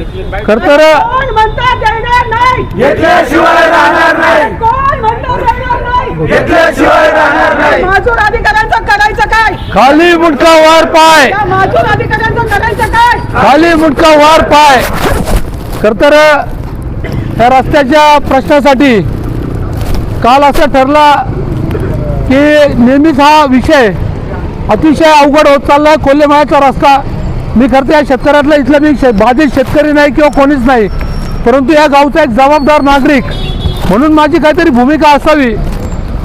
खर तर घेतल्याशिवाय राहणार नाही. कोण म्हणता देणार नाही? घेतल्याशिवाय राहणार नाही. माजूर अधिकाऱ्यांचं करायचं काय? खाली मुटका वार पाय. त्या माजूर अधिकाऱ्यांचं करायचं काय? खाली मुटका वार पाय. खर तर या रस्त्याच्या प्रश्नासाठी काल असं ठरला की नेहमीच हा विषय अतिशय अवघड होत चालला आहे कोल्हेमाळ्याचा रस्ता मी खरं या शेतकऱ्यातला इथला मी शे बाधित शेतकरी नाही किंवा कोणीच नाही. परंतु या गावचा एक जबाबदार नागरिक. म्हणून माझी काहीतरी भूमिका असावी.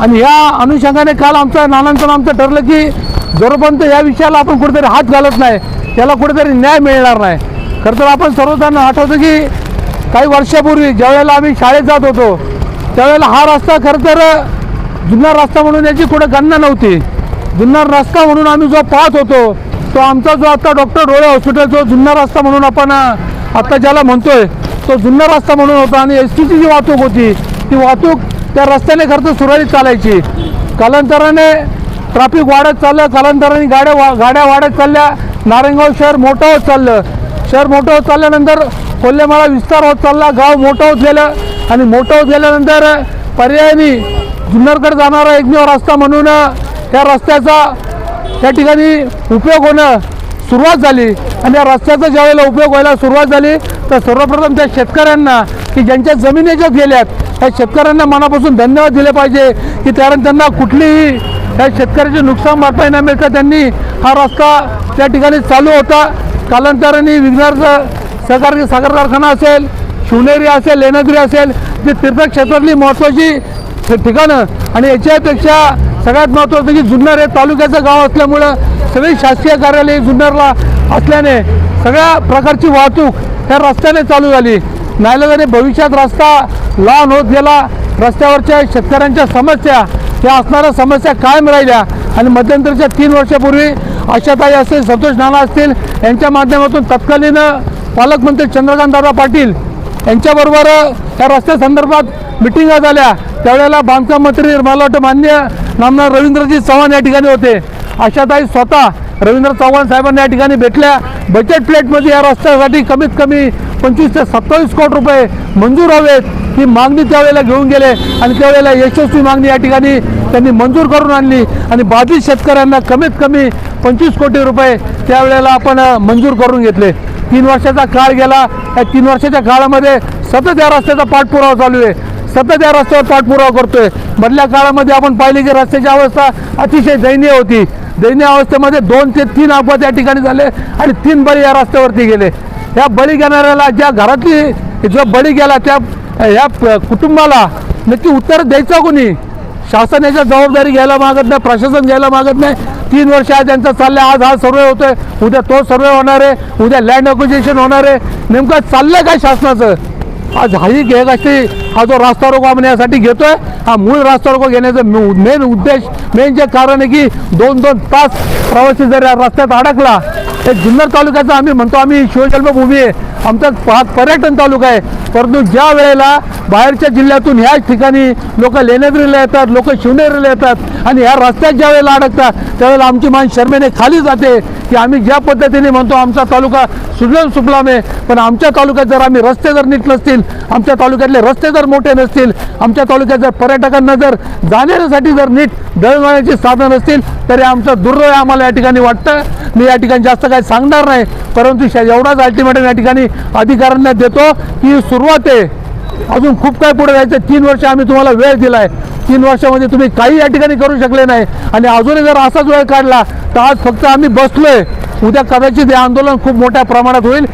आणि या अनुषंगाने काल आमचं नानांचं आमचं ठरलं की जोपर्यंत या विषयाला आपण कुठेतरी हात घालत नाही त्याला कुठेतरी न्याय मिळणार नाही. खरं तर आपण सर्वजण आठवतो की काही वर्षापूर्वी ज्यावेळेला आम्ही शाळेत जात होतो त्यावेळेला हा रस्ता खरं तर जुना रस्ता म्हणून याची कुठं गणना नव्हती. जुन्ना रस्ता म्हणून आम्ही जो पाहत होतो तो आमचा जो आता डॉक्टर डोळे हॉस्पिटल जो जुन्ना रस्ता म्हणून आपण आत्ता आता ज्याला म्हणतोय तो जुन्ना रस्ता म्हणून होता आणि एस टीची जी वाहतूक होती ती वाहतूक त्या रस्त्याने खरं तर सुरळीत चालायची. कालांतराने ट्रॅफिक वाढत चाललं कालांतराने गाड्या वा गाड्या वाढत चालल्या नारायणगाव शहर मोठं होत चाललं. शहर मोठं होत चालल्यानंतर कोल्हेमाळा विस्तार होत चालला गाव मोठं होत गेलं आणि मोठं होत गेल्यानंतर पर्यायाने जुन्नरकडे जाणारा एकमेव रस्ता म्हणून त्या रस्त्याचा त्या ठिकाणी उपयोग होणं सुरुवात झाली आणि या रस्त्याचा ज्यावेळेला उपयोग व्हायला सुरुवात झाली तर सर्वप्रथम त्या शेतकऱ्यांना की ज्यांच्या जमिनी याच्यात गेल्यात त्या शेतकऱ्यांना मनापासून धन्यवाद दिले पाहिजे की कारण त्यांना कुठलीही त्या शेतकऱ्याचे नुकसान भरपाई न मिळता त्यांनी हा रस्ता त्या ठिकाणी चालू होता. कालांतराने विघ्नारचं सहकार साखर कारखाना असेल शिवनेरी असेल लेण्याद्री असेल जे तीर्थक्षेत्रातली महत्त्वाची ठिकाणं आणि याच्यापेक्षा सगळ्यात महत्त्वाचं की जुन्नर हे तालुक्याचं गाव असल्यामुळं सगळी शासकीय कार्यालय जुन्नरला असल्याने सगळ्या प्रकारची वाहतूक त्या रस्त्याने चालू झाली. नाईलाजाने भविष्यात रस्ता लहान होत गेला रस्त्यावरच्या शेतकऱ्यांच्या समस्या या असणाऱ्या समस्या कायम राहिल्या आणि मध्यंतरीच्या तीन वर्षापूर्वी आशाताई असतील संतोष नाना असतील यांच्या माध्यमातून तत्कालीन पालकमंत्री चंद्रकांतदादा पाटील यांच्याबरोबर या रस्त्यासंदर्भात मिटिंगा झाल्या. त्यावेळेला बांधकाम मंत्री मला वाटतं मान्य नामदार रवींद्रजी चव्हाण या ठिकाणी होते. आशाताई स्वतः रवींद्र चव्हाण साहेबांना या ठिकाणी भेटल्या. बजेट प्लेटमध्ये या रस्त्यासाठी कमीत कमी पंचवीस ते सत्तावीस कोटी रुपये मंजूर हवेत ही मागणी त्यावेळेला घेऊन गेले. आणि त्यावेळेला यशस्वी मागणी या ठिकाणी त्यांनी मंजूर करून आणली आणि बाधित शेतकऱ्यांना कमीत कमी पंचवीस कोटी रुपये त्यावेळेला आपण मंजूर करून घेतले. तीन वर्षाचा काळ गेला. या तीन वर्षाच्या काळामध्ये सतत या रस्त्याचा पाठपुरावा चालू आहे. सतत या रस्त्यावर पाठपुरावा करतोय. मधल्या काळामध्ये आपण पाहिले की रस्त्याची अवस्था अतिशय दयनीय होती. दयनीय अवस्थेमध्ये दोन ते तीन अपघात या ठिकाणी झाले आणि तीन बळी या रस्त्यावरती गेले. या बळी घेणाऱ्याला ज्या घरातली जो बळी गेला त्या या कुटुंबाला नक्की उत्तर द्यायचं कोणी? शासनाच्या जबाबदारी घ्यायला मागत नाही प्रशासन घ्यायला मागत नाही. तीन वर्ष आज त्यांचा चाललंय आज हा सर्वे होतोय. उद्या तो सर्वे होणार आहे. उद्या लँड अक्विजिशन होणार आहे. नेमकं चाललंय काय शासनाचं? आज हाही घेगाशी हा जो रास्ता रोको आपण यासाठी घेतोय हा मूळ रास्ता रोको घेण्याचं मेन उद्देश मेन जे कारण आहे की दोन दोन तास प्रवासी जर या रस्त्यात अडकला हे जुन्नर तालुक्याचं आम्ही म्हणतो आम्ही शिवजन्मभूमी आहे. आमचा हा पर्यटन तालुका आहे. परंतु ज्या वेळेला बाहेरच्या जिल्ह्यातून ह्याच ठिकाणी लोक लेण्याद्रीला येतात लोक शिवनेरीला येतात आणि ह्या रस्त्यात ज्या वेळेला अडकतात त्यावेळेला आमची मान शर्मेने खाली जाते की आम्ही ज्या पद्धतीने म्हणतो आमचा तालुका सुजलाम सुफलाम आहे. पण आमच्या तालुक्यात जर आम्ही रस्ते जर नीट नसतील आमच्या तालुक्यातले रस्ते जर मोठे नसतील आमच्या तालुक्यात जर पर्यटकांना जर जाण्यासाठी जर नीट दळणवळणाची साधन नसतील तरी आमचा दुर्दैव आम्हाला या ठिकाणी वाटतं. मी या ठिकाणी जास्त काय सांगणार नाही. परंतु एवढाच अल्टिमेटम या ठिकाणी अधिकाऱ्यांना देतो की सुरुवात आहे. अजून खूप काय पुढे जायचं तीन वर्ष आम्ही तुम्हाला वेळ दिलाय. तीन वर्षामध्ये तुम्ही काही या ठिकाणी करू शकले नाही. आणि अजूनही जर असाच वेळ काढला तर आज फक्त आम्ही बसलोय. उद्या कदाचित हे आंदोलन खूप मोठ्या प्रमाणात होईल.